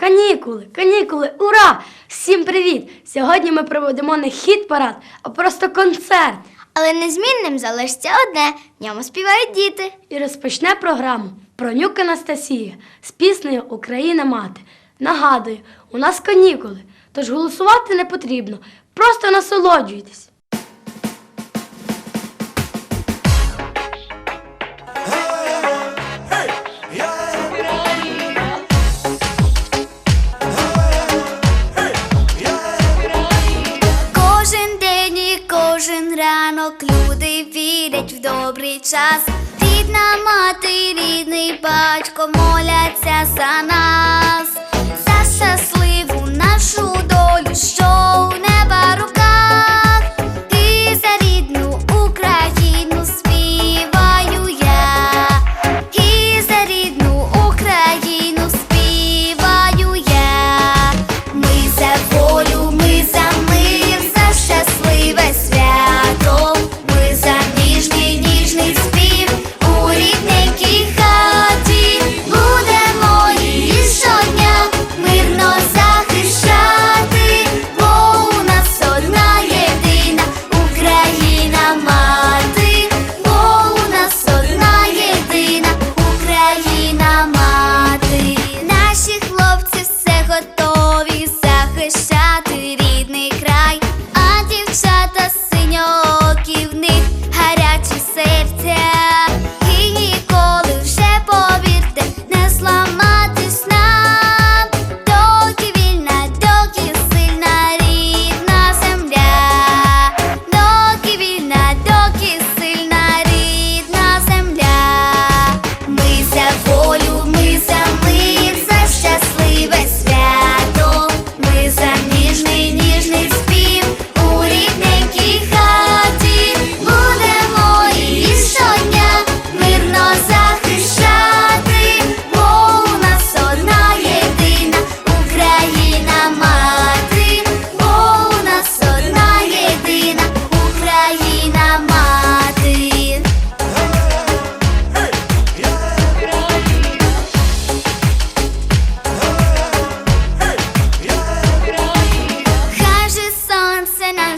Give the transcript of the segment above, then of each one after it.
Канікули, канікули, ура! Всім привіт! Сьогодні ми проведемо не хіт парад, а просто концерт. Але незмінним залишиться одне, в ньому співають діти. І розпочне програму Пронюк Анастасія з піснею Україна мати. Нагадую, у нас канікули, тож голосувати не потрібно, просто насолоджуйтесь. вірять в добрий час. Рідна мати, рідний батько моляться за нас.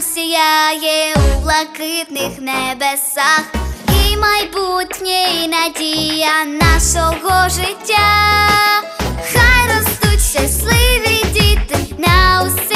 сіяє у блакитних небесах, і майбутнє і надія нашого життя, хай ростуть щасливі діти на усе.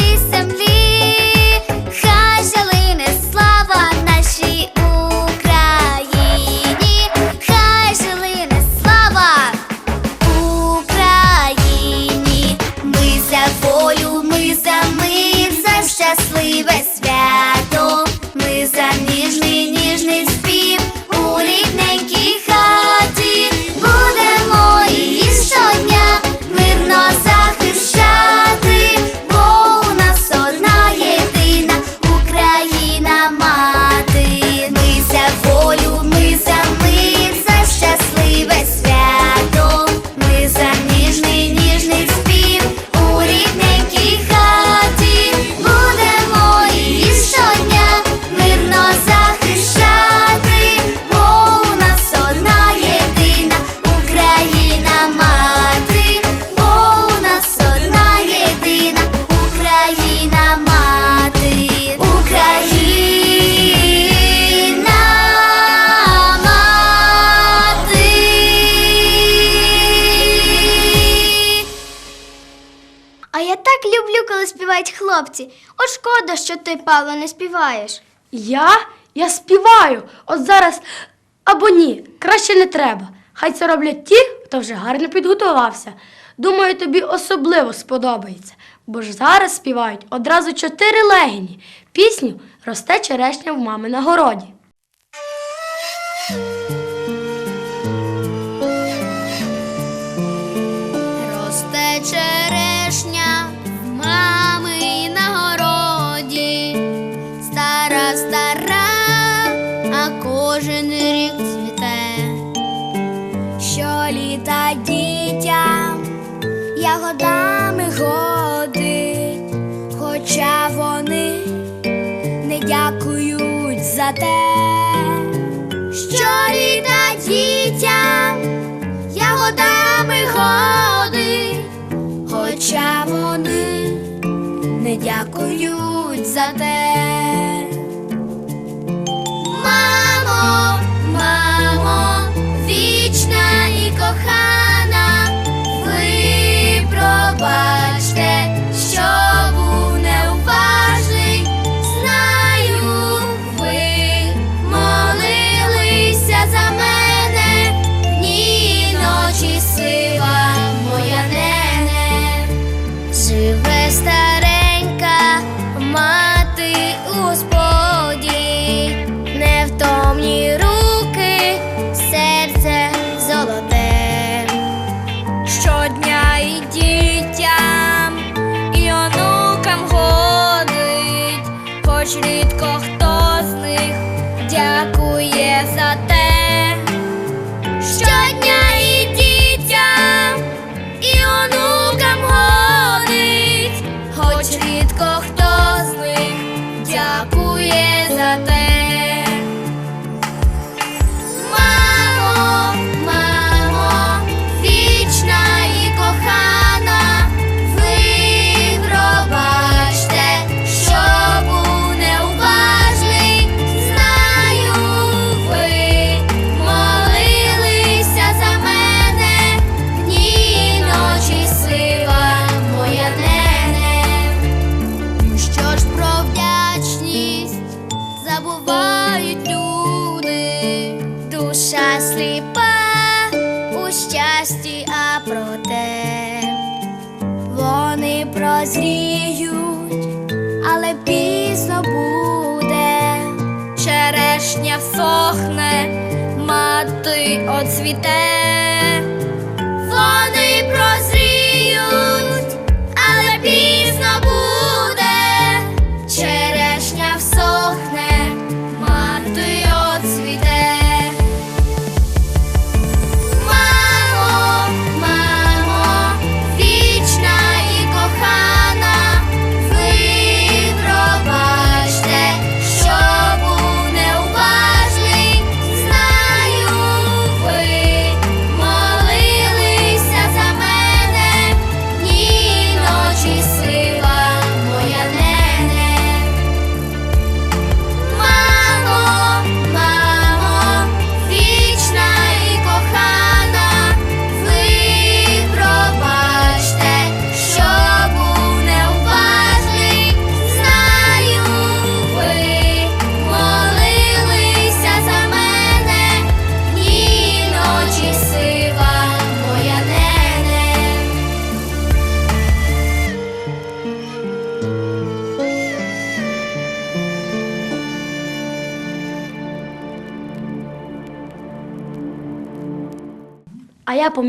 хлопці, от шкода, що ти, Павло, не співаєш. Я? Я співаю. От зараз або ні, краще не треба. Хай це роблять ті, хто вже гарно підготувався. Думаю, тобі особливо сподобається, бо ж зараз співають одразу чотири легені. Пісню росте черешня в мами на городі. виходить, хоча вони не дякують за те.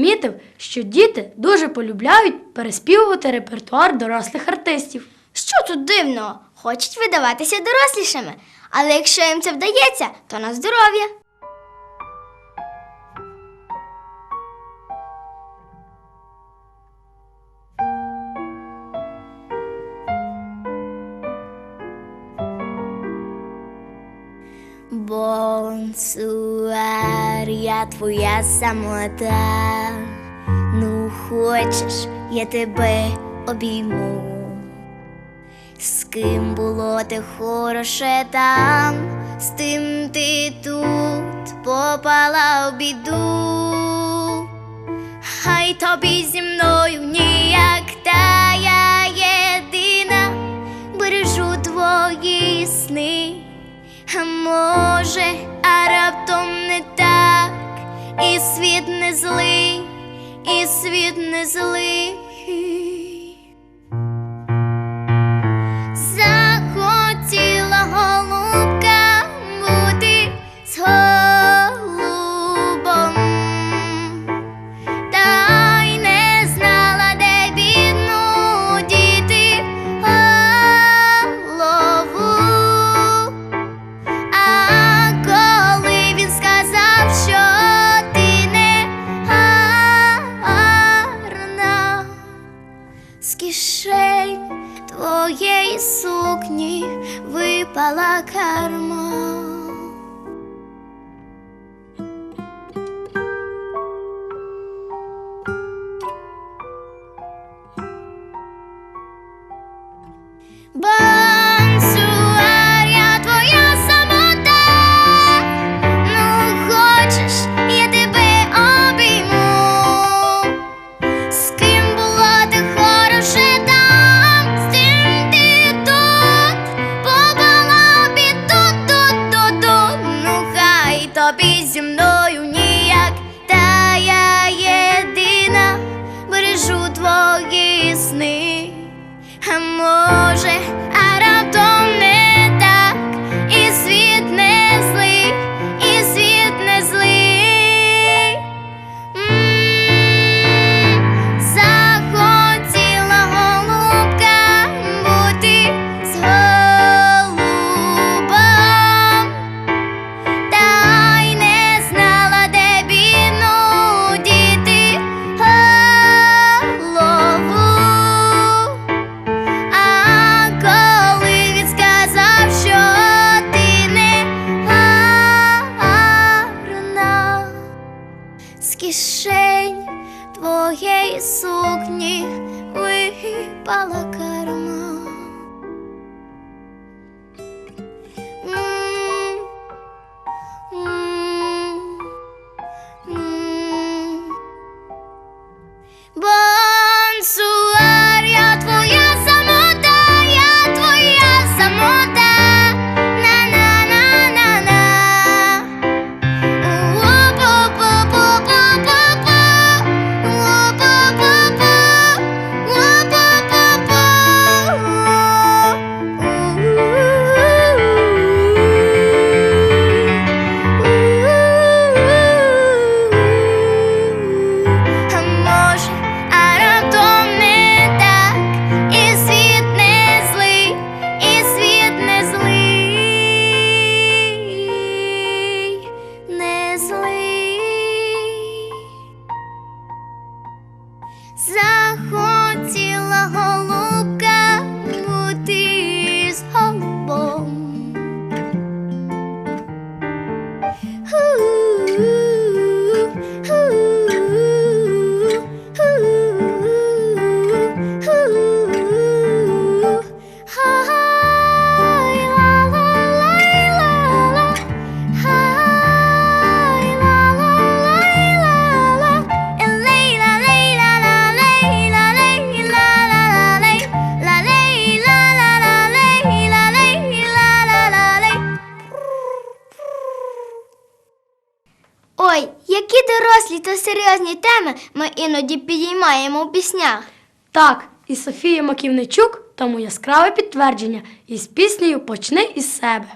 помітив, що діти дуже полюбляють переспівувати репертуар дорослих артистів. Що тут дивного? Хочуть видаватися дорослішими, але якщо їм це вдається, то на здоров'я. Бонсуар, я твоя самота хочеш, я тебе обійму, з ким було ти хороше там, з тим ти тут попала в біду, хай тобі зі мною ніяк та я єдина, бережу твої сни, може, а раптом не так, і світ не злий світ не злий. Ой, які дорослі та серйозні теми ми іноді підіймаємо в піснях. Так, і Софія Маківничук тому яскраве підтвердження із піснею Почни із себе.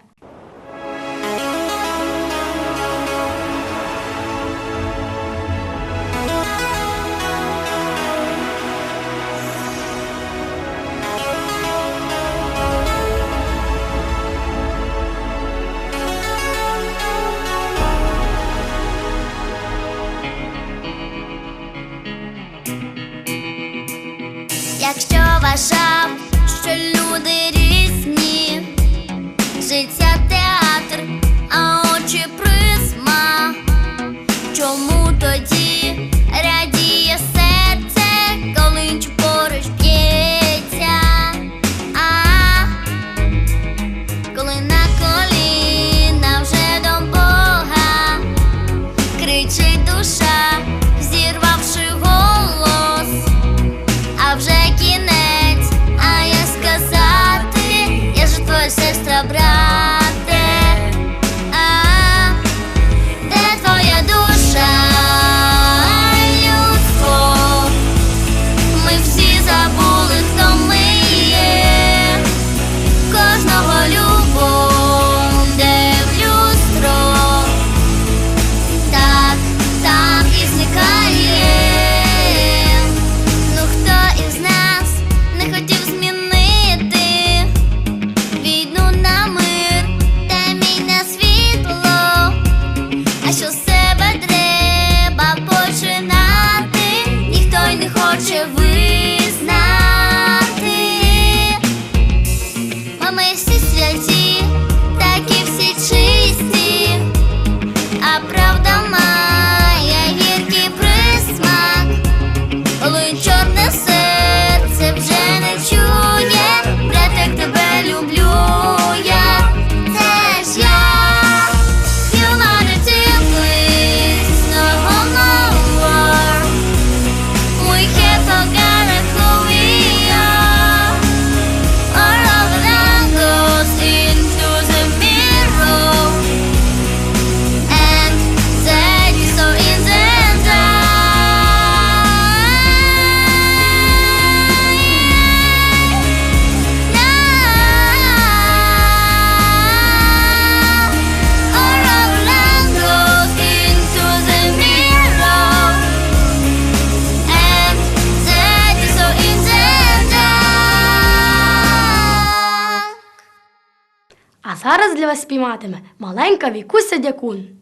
зараз для вас спійматиме маленька вікуся дякун.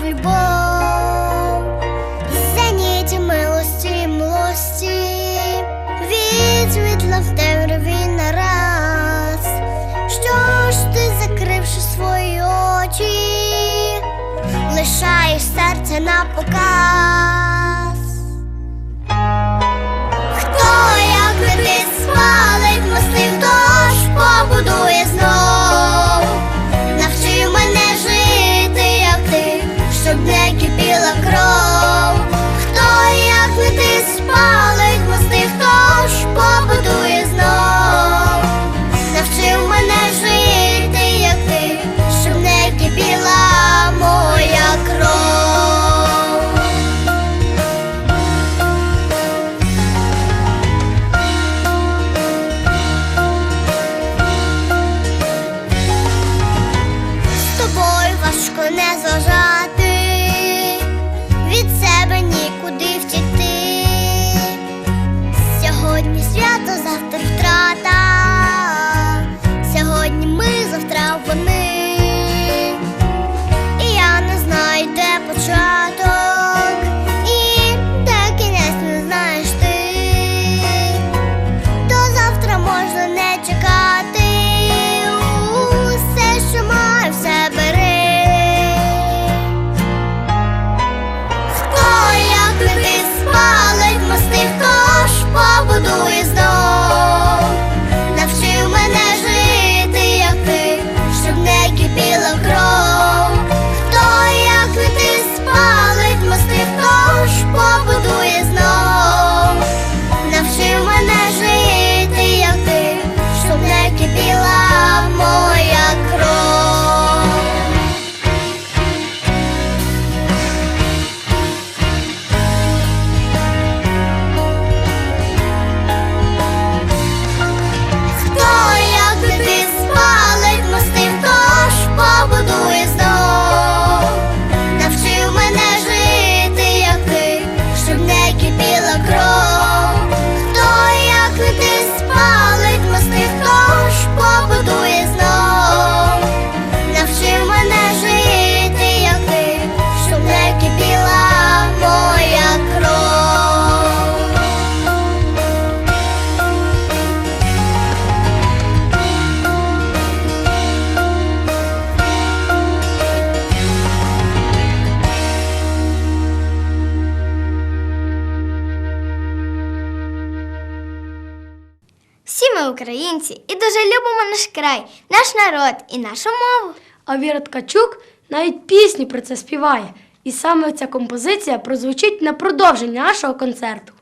в любов, зеніті милості, милості, від світла в темряві нараз. Що ж ти, закривши свої очі, лишаєш серце на показ. дуже любимо наш край, наш народ і нашу мову. А Віра Ткачук навіть пісні про це співає. І саме ця композиція прозвучить на продовження нашого концерту.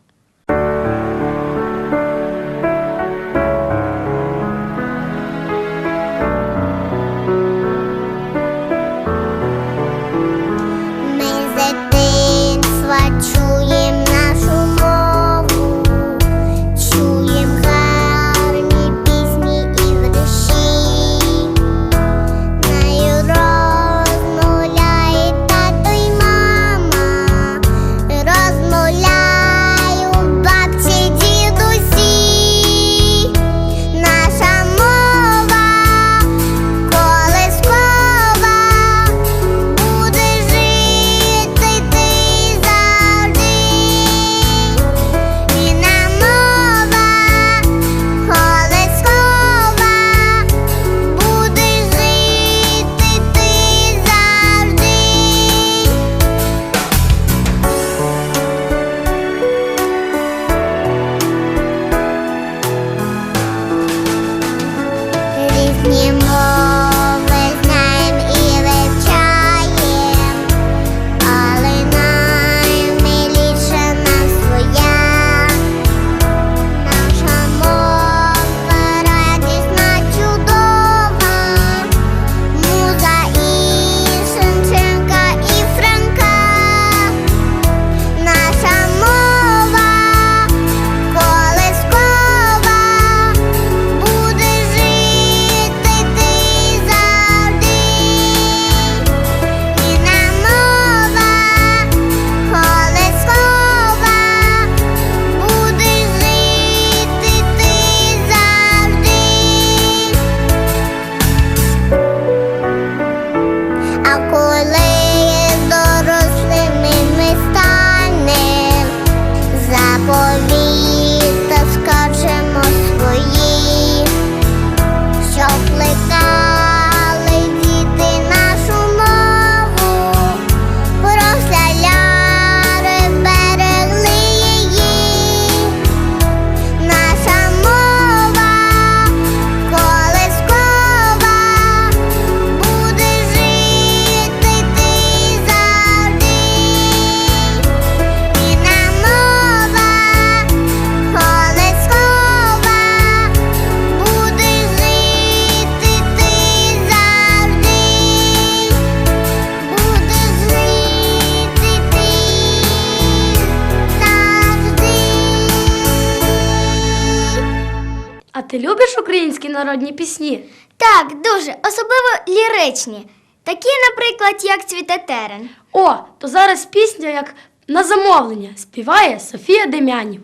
А ти любиш українські народні пісні? Так, дуже, особливо ліричні. Такі, наприклад, як цвіте терен. О, то зараз пісня як на замовлення співає Софія Дем'янів.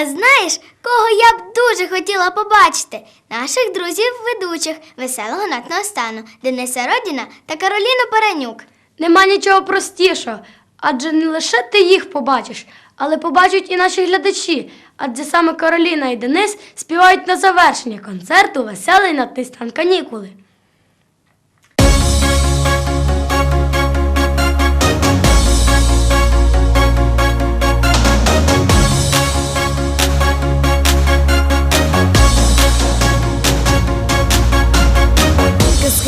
А знаєш, кого я б дуже хотіла побачити? Наших друзів-ведучих веселого нотного стану Дениса Родіна та Кароліну Паранюк. Нема нічого простішого, адже не лише ти їх побачиш, але побачать і наші глядачі. Адже саме Кароліна і Денис співають на завершення концерту Веселий нотний стан канікули.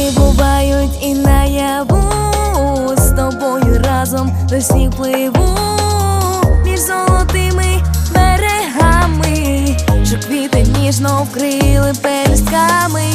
Казки бувають і наяву з тобою разом до всіх пливу між золотими берегами, що квіти ніжно вкрили пелюстками.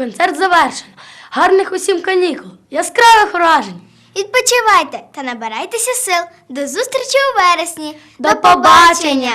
концерт завершено. Гарних усім канікул, яскравих вражень. Відпочивайте та набирайтеся сил. До зустрічі у вересні. До побачення!